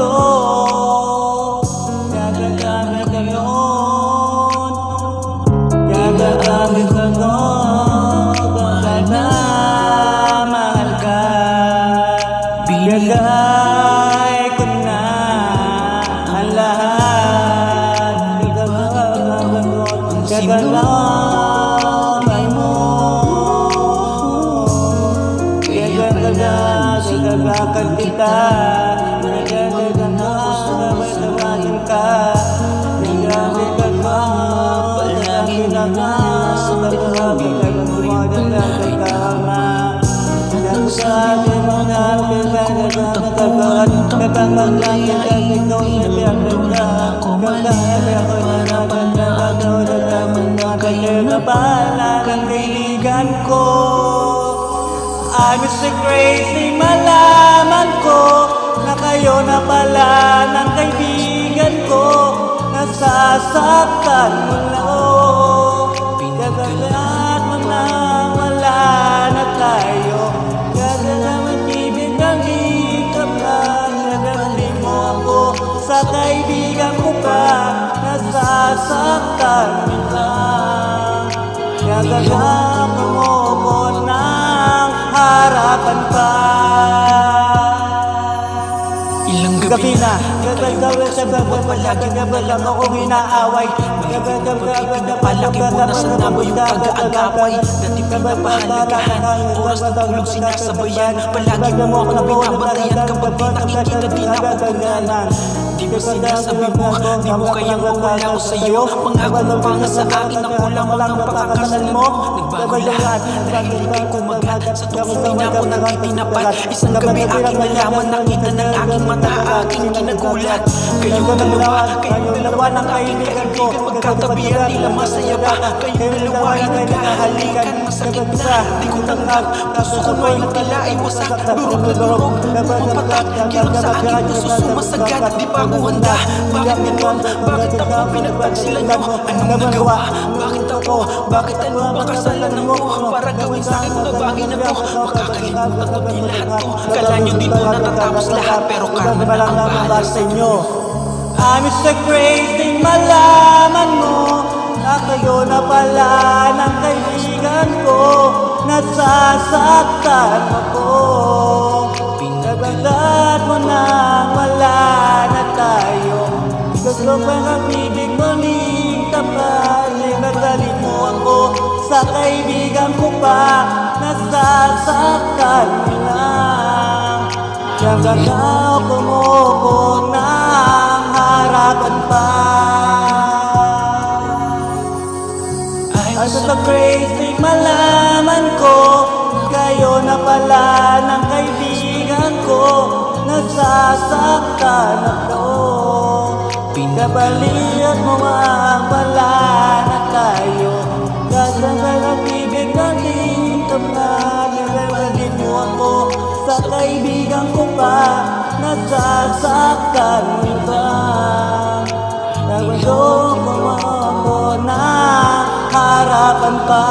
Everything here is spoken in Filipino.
puso Kada kada ngayon Kada aming tanong Mahal na mahal ka. Binigay ko na Ang lahat Ikaw. Ang magagagot Ang sinulay mo Kaya talaga Sa kita. Ko I'm so crazy malaman ko Lang Kagagat mo ko ng harapan pa. Ilang Gabi na, gagagawa sa bawat palagi na lang ako inaaway Palagi pinapalaki mo na sa namo yung kagaagaway Dati pinapahalagahan Oras ng tulog sinasabayan. Palagi mo akong binabantayan Kapag di nakikita di na ako Di mo sinasabi mo Di mo kayang mawala ko sa'yo. Pangako mo pa nga sa akin Ang kulang mo ng pakakasal mo. Nagbago lahat Dahil ikay kumagat Sa tukong ina mo nang itinapat Isang gabi aking nalaman Nakita ng aking mata Aking kinagulat. Kayong dalawa Kayong dalawa ng aking kaibigan. Magkatabihan tila masaya pa. Kayong dalawa ay nagkahalikan. Masakit na Di ko tanggap. Puso ko may tila ay wasak. Durog na durog Pumapatak Kirot sa aking puso sumasagat Di pa ako handa Bakit ganon? Bakit ako pinagpagsilan nyo? Anong nagawa? Bakit ako? Bakit ano ba kasalanan ko? Para gawin sa akin mga bagay na to Makakalimutan ko din lahat to Kala nyo dito natatapos lahat Pero karma na ang bahala sa inyo I'm so crazy malaman mo Na kayo na pala ng kaibigan ko Nasasaktan ako Nagagat mo na Gusto ko ang ibig mo nita pa Nagagalit mo ako. Sa kaibigan ko pa Nasasaktan mo lang Nagagaw kumoko ng harapan pa. Ay sa crazy malaman ko Kayo na pala ng kaibigan ko. Nasasaktan ako Kabaliat mo ang wala na tayo. Kasangal ang ibig natin Kapag nagagalit mo ako Sa kaibigan ko pa. Nasasaktan ba Nagwalo mo ako na harapan pa